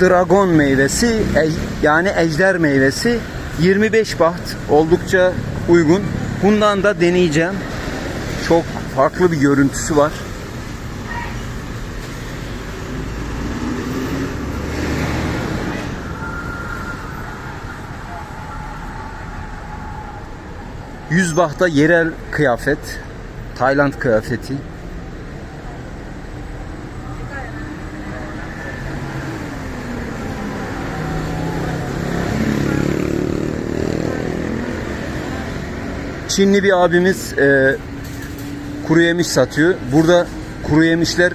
dragon meyvesi yani ejder meyvesi 25 baht oldukça uygun. Bundan da deneyeceğim. Çok farklı bir görüntüsü var. Yüz bahta yerel kıyafet. Tayland kıyafeti. Çinli bir abimiz e, kuru yemiş satıyor. Burada kuru yemişler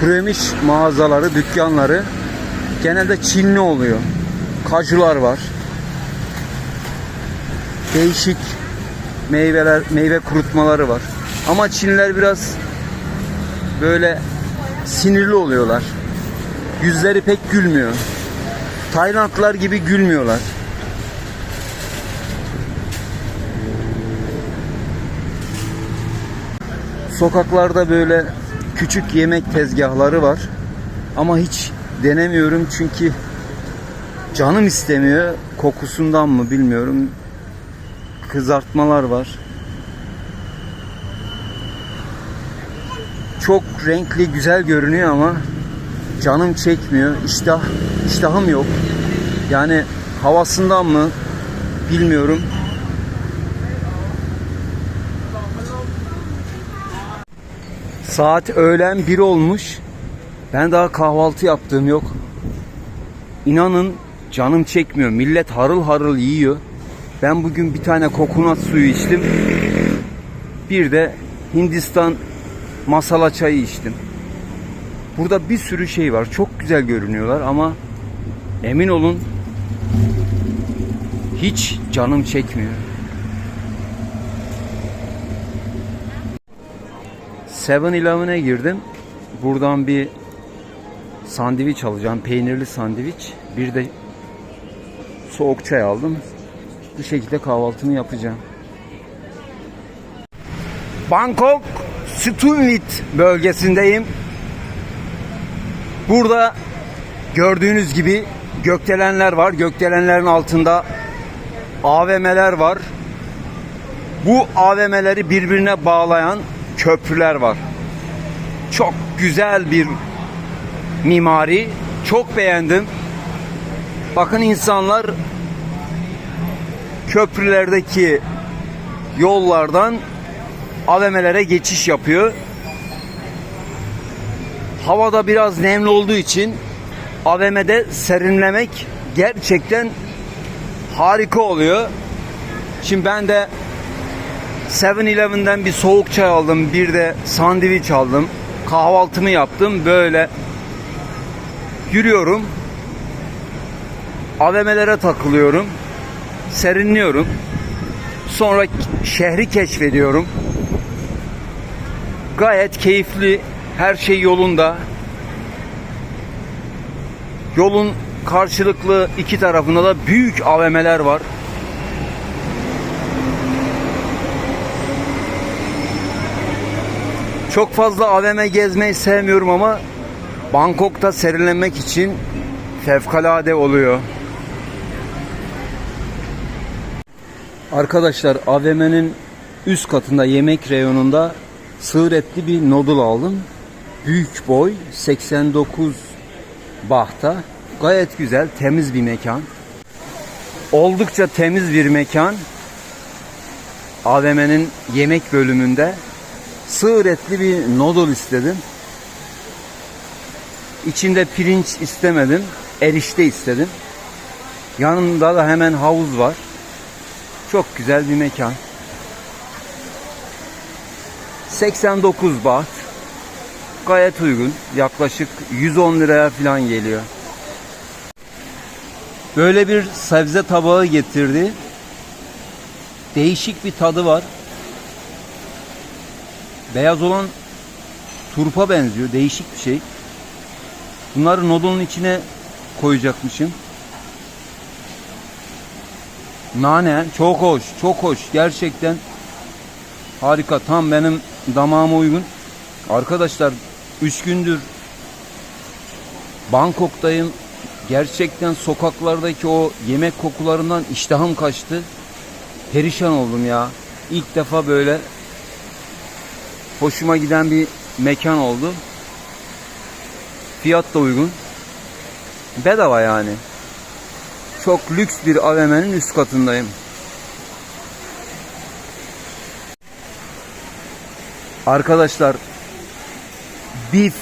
kuru yemiş mağazaları, dükkanları genelde Çinli oluyor. Kajular var. Değişik meyveler, meyve kurutmaları var. Ama Çinliler biraz böyle sinirli oluyorlar. Yüzleri pek gülmüyor. Taylandlılar gibi gülmüyorlar. Sokaklarda böyle küçük yemek tezgahları var. Ama hiç denemiyorum çünkü canım istemiyor. Kokusundan mı bilmiyorum. Kızartmalar var. Çok renkli, güzel görünüyor ama canım çekmiyor. İştah, iştahım yok. Yani havasından mı bilmiyorum. Saat öğlen 1 olmuş. Ben daha kahvaltı yaptığım yok. İnanın canım çekmiyor. Millet harıl harıl yiyor. Ben bugün bir tane kokonat suyu içtim. Bir de Hindistan masala çayı içtim. Burada bir sürü şey var. Çok güzel görünüyorlar ama emin olun hiç canım çekmiyor. 7-Eleven'e girdim. Buradan bir sandviç alacağım. Peynirli sandviç. Bir de soğuk çay aldım. Bu şekilde kahvaltımı yapacağım. Bangkok Sukhumvit bölgesindeyim. Burada gördüğünüz gibi gökdelenler var. Gökdelenlerin altında AVM'ler var. Bu AVM'leri birbirine bağlayan köprüler var. Çok güzel bir mimari. Çok beğendim. Bakın insanlar köprülerdeki yollardan AVM'lere geçiş yapıyor. Havada biraz nemli olduğu için AVM'de serinlemek gerçekten harika oluyor. Şimdi ben de 7-Eleven'den bir soğuk çay aldım, bir de sandviç aldım. Kahvaltımı yaptım. Böyle yürüyorum. AVM'lere takılıyorum. Serinliyorum. Sonra şehri keşfediyorum. Gayet keyifli. Her şey yolunda. Yolun karşılıklı iki tarafında da büyük AVM'ler var. Çok fazla AVM gezmeyi sevmiyorum ama Bangkok'ta serinlemek için fevkalade oluyor. Arkadaşlar AVM'nin üst katında yemek reyonunda sığır etli bir noodle aldım. Büyük boy 89 bahta. Gayet güzel, temiz bir mekan. Oldukça temiz bir mekan. AVM'nin yemek bölümünde sığır etli bir noodle istedim. İçinde pirinç istemedim. Erişte istedim. Yanında da hemen havuz var. Çok güzel bir mekan. 89 baht. Gayet uygun. Yaklaşık 110 liraya falan geliyor. Böyle bir sebze tabağı getirdi. Değişik bir tadı var. Beyaz olan turpa benziyor. Değişik bir şey. Bunları noodle'un içine koyacakmışım. Nane çok hoş, çok hoş. Gerçekten harika. Tam benim damağıma uygun. Arkadaşlar 3 gündür Bangkok'tayım. Gerçekten sokaklardaki o yemek kokularından iştahım kaçtı. Perişan oldum ya. İlk defa böyle hoşuma giden bir mekan oldu. Fiyat da uygun. Bedava yani. Çok lüks bir AVM'nin üst katındayım. Arkadaşlar beef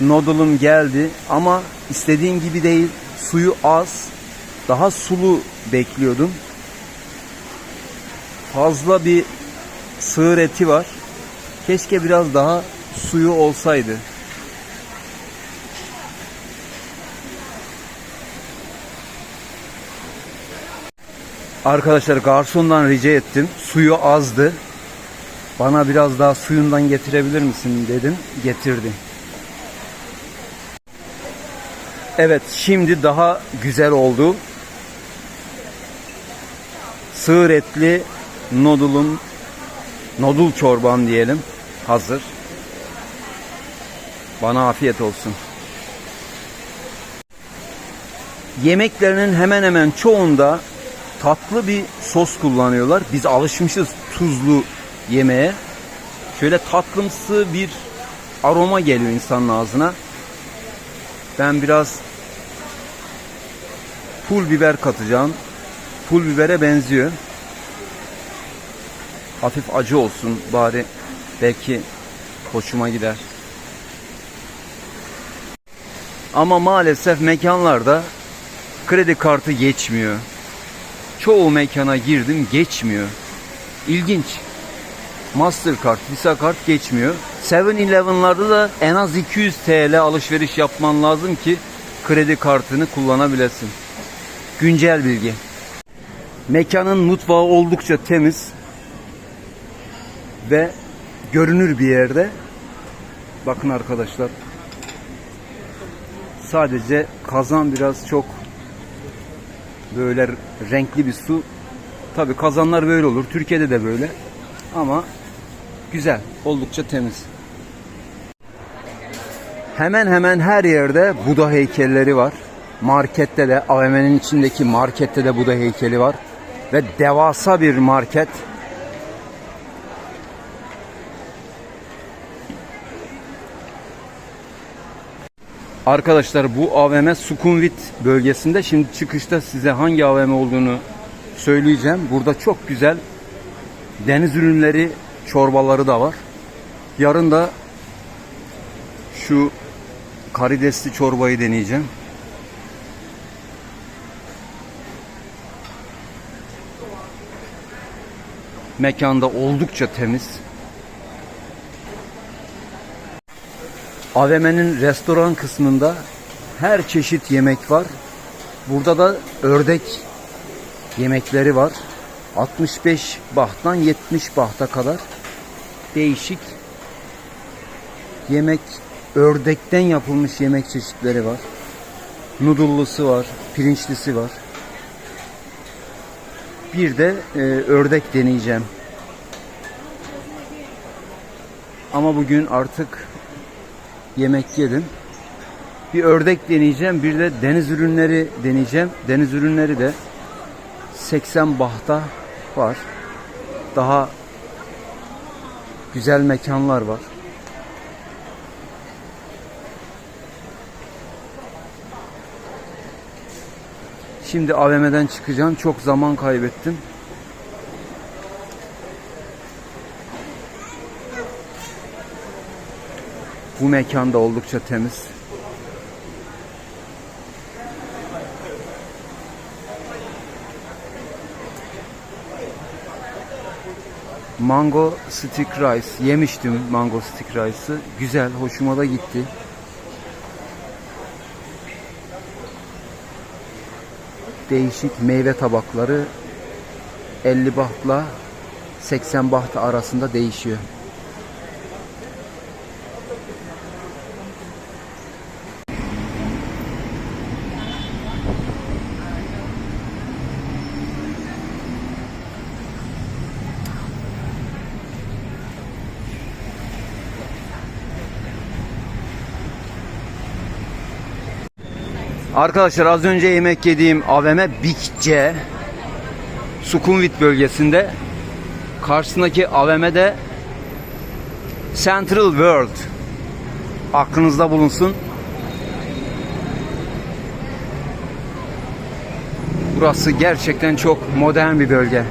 noodle'um geldi ama istediğim gibi değil. Suyu az. Daha sulu bekliyordum. Fazla bir sığır eti var. Keşke biraz daha suyu olsaydı. Arkadaşlar garsondan rica ettim. Suyu azdı. Bana biraz daha suyundan getirebilir misin dedim. Getirdi. Evet şimdi daha güzel oldu. Sığır etli noodle'um noodle çorban diyelim hazır. Bana afiyet olsun. Yemeklerinin hemen hemen çoğunda tatlı bir sos kullanıyorlar. Biz alışmışız tuzlu yemeğe. Şöyle tatlımsı bir aroma geliyor insanın ağzına. Ben biraz pul biber katacağım. Pul bibere benziyor. Hafif acı olsun bari belki hoşuma gider. Ama maalesef mekanlarda kredi kartı geçmiyor. Çoğu mekana girdim geçmiyor. İlginç. Mastercard, Visa kart geçmiyor. 7-Eleven'larda da en az 200 TL alışveriş yapman lazım ki kredi kartını kullanabilesin. Güncel bilgi. Mekanın mutfağı oldukça temiz ve görünür bir yerde. Bakın arkadaşlar. Sadece kazan biraz çok böyle renkli bir su. Tabi kazanlar böyle olur. Türkiye'de de böyle. Ama güzel. Oldukça temiz. Hemen hemen her yerde Buda heykelleri var. Markette de AVM'nin içindeki markette de Buda heykeli var. Ve devasa bir market. Arkadaşlar bu AVM Sukunvit bölgesinde. Şimdi çıkışta size hangi AVM olduğunu söyleyeceğim. Burada çok güzel deniz ürünleri çorbaları da var. Yarın da şu karidesli çorbayı deneyeceğim. Mekanda oldukça temiz. AVM'nin restoran kısmında her çeşit yemek var. Burada da ördek yemekleri var. 65 bahttan 70 bahta kadar değişik yemek ördekten yapılmış yemek çeşitleri var. Nudullusu var, pirinçlisi var. Bir de e, ördek deneyeceğim. Ama bugün artık yemek yedim. Bir ördek deneyeceğim, bir de deniz ürünleri deneyeceğim. Deniz ürünleri de 80 bahta var. Daha güzel mekanlar var. Şimdi AVM'den çıkacağım. Çok zaman kaybettim. Bu mekan da oldukça temiz. Mango stick rice yemiştim mango stick rice'ı. Güzel, hoşuma da gitti. Değişik meyve tabakları 50 bahtla 80 baht arasında değişiyor. Arkadaşlar az önce yemek yediğim AVM Big C Sukhumvit bölgesinde. Karşısındaki AVM de Central World. Aklınızda bulunsun. Burası gerçekten çok modern bir bölge.